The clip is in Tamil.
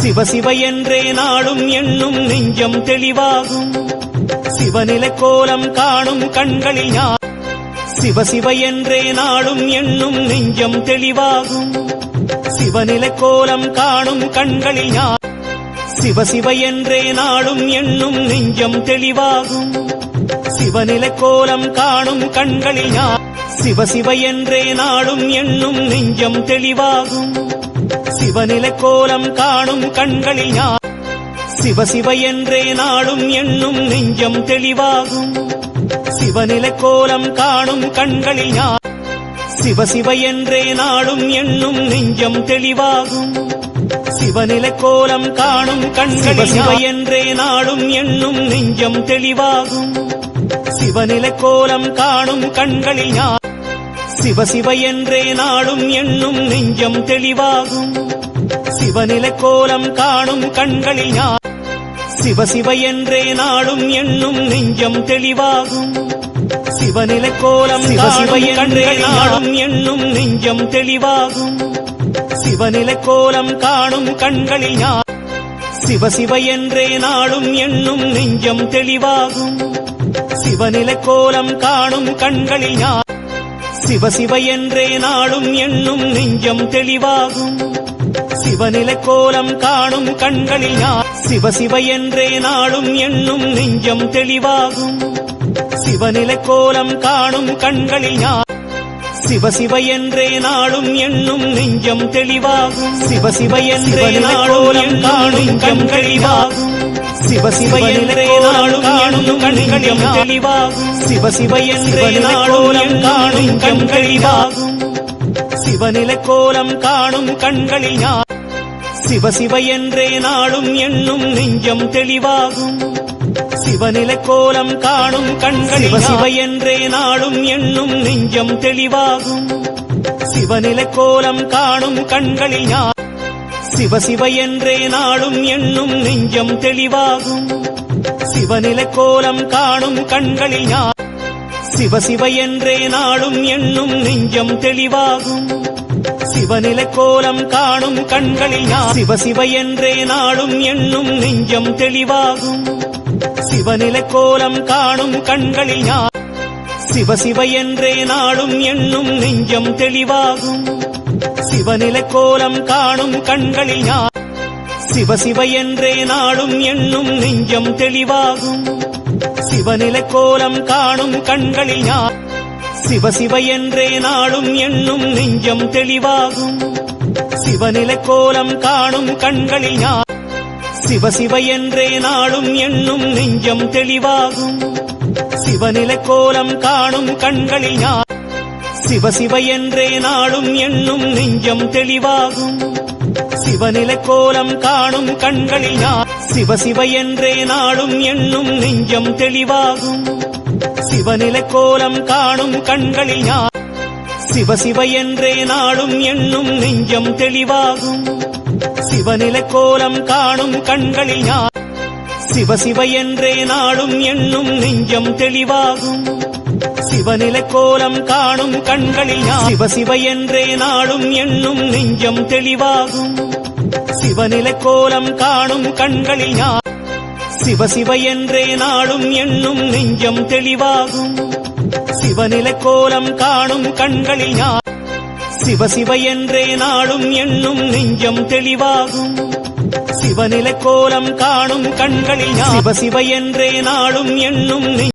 சிவ சிவ என்றே நாளும் எண்ணும் நெஞ்சம் தெளிவாகும். சிவநிலை கோலம் காணும் கண்களில் ஞா சிவ சிவ என்றே நாளும் எண்ணும் நெஞ்சம் தெளிவாகும். சிவநிலை கோலம் காணும் கண்களில் ஞா சிவ சிவ என்றே நாளும் எண்ணும் நெஞ்சம் தெளிவாகும். சிவநிலை கோலம் காணும் கண்களில் ஞா சிவ சிவ என்றே நாளும் எண்ணும் நெஞ்சம் தெளிவாகும். சிவநிலை கோலம் காணும் கண்களில் ஞா சிவ சிவ என்றே நாளும் எண்ணும் நெஞ்சம் தெளிவாகும். சிவநிலை கோலம் காணும் கண்களில் ஞா சிவ சிவ என்றே நாளும் எண்ணும் நெஞ்சம் தெளிவாகும். சிவநிலை கோலம் காணும் கண்களில் சிவ என்றே நாளும் எண்ணும் நெஞ்சம் தெளிவாகும். சிவநிலை கோலம் காணும் கண்களில் ஞா சிவ சிவ என்றே நாளும் எண்ணும் நெஞ்சம் தெளிவாகும். சிவநிலை கோலம் காணும் கண்களில் ஞா சிவ சிவ என்றே நாளும் எண்ணும் நெஞ்சம் தெளிவாகும். சிவநிலை கோலம் சிவ என்றே நாளும் எண்ணும் நெஞ்சம் தெளிவாகும். சிவநிலை கோலம் காணும் கண்களில் சிவ சிவ என்றே நாளும் எண்ணும் நெஞ்சம் தெளிவாகும். சிவநிலை கோலம் காணும் கண்களில் ஞா சிவ சிவ என்றே நாளும் எண்ணும் நெஞ்சம் தெளிவாகும். சிவநிலை கோலம் காணும் கண்களில் சிவ சிவ என்றே நாளும் எண்ணும் நெஞ்சம் தெளிவாகும். சிவநிலை கோலம் காணும் கண்களில் சிவ சிவ என்றே நாளும் எண்ணும் நெஞ்சம் தெளிவாகும். சிவ சிவ என்றே நாளும் காணும் கண்களிவாகும் சிவ சிவ என்றே நாளும் காணும் கண்களில் தெளிவாகும் சிவ சிவ என்றே நாளும் காணும் கண்களிவாகும் சிவநிலை கோலம் காணும் கண்களில் சிவ சிவ என்றே நாளும் எண்ணும் நெஞ்சம் தெளிவாகும் சிவநிலை கோலம் காணும் கண்களில் சிவ என்றே நாளும் எண்ணும் நெஞ்சம் தெளிவாகும் சிவநிலை கோலம் காணும் கண்களில் சிவ சிவ என்றே நாளும் எண்ணும் நெஞ்சம் தெளிவாகும். சிவநில கோலம் காணும் கண்களில் சிவ சிவ என்றே நாளும் எண்ணும் நெஞ்சம் தெளிவாகும். சிவநில கோலம் காணும் கண்களில் சிவ சிவ என்றே நாளும் எண்ணும் நெஞ்சம் தெளிவாகும். சிவநில கோலம் காணும் கண்களில் சிவ சிவ என்றே நாளும் எண்ணும் நெஞ்சம் தெளிவாகும். சிவநிலை கோலம் காணும் கண்களில் ஞா சிவ சிவ என்றே நாளும் எண்ணும் நெஞ்சம் தெளிவாகும். சிவநிலை கோலம் காணும் கண்களில் ஞா சிவ சிவ என்றே நாளும் எண்ணும் நெஞ்சம் தெளிவாகும். சிவநிலை கோலம் காணும் கண்களில் ஞா சிவ சிவ என்றே நாளும் எண்ணும் நெஞ்சம் தெளிவாகும். சிவநிலை கோலம் காணும் கண்களில் ஞா சிவ சிவ என்றே நாளும் எண்ணும் நெஞ்சம் தெளிவாகும். சிவநிலை கோலம் காணும் கண்களில் சிவ சிவ என்றே நாளும் எண்ணும் நெஞ்சம் தெளிவாகும். சிவநிலை கோலம் காணும் கண்களில் ஞா சிவ சிவ என்றே நாளும் எண்ணும் நெஞ்சம் தெளிவாகும். சிவநிலை கோலம் காணும் கண்களில் ஞா சிவ சிவ என்றே நாளும் எண்ணும் நெஞ்சம் தெளிவாகும். சிவநிலை கோலம் காணும் கண்களில் சிவ சிவ என்றே நாளும் எண்ணும் நெஞ்சம் தெளிவாகும். சிவநிலை கோலம் காணும் கண்களில் சிவ சிவ என்றே நாளும் எண்ணும் நெஞ்சம் தெளிவாகும். சிவநிலை கோலம் காணும் கண்களில் சிவ சிவ என்றே நாளும் எண்ணும் நெஞ்சம் தெளிவாகும். சிவநிலை கோலம் காணும் கண்களில் சிவ சிவ என்றே நாளும் எண்ணும் நெஞ்சம்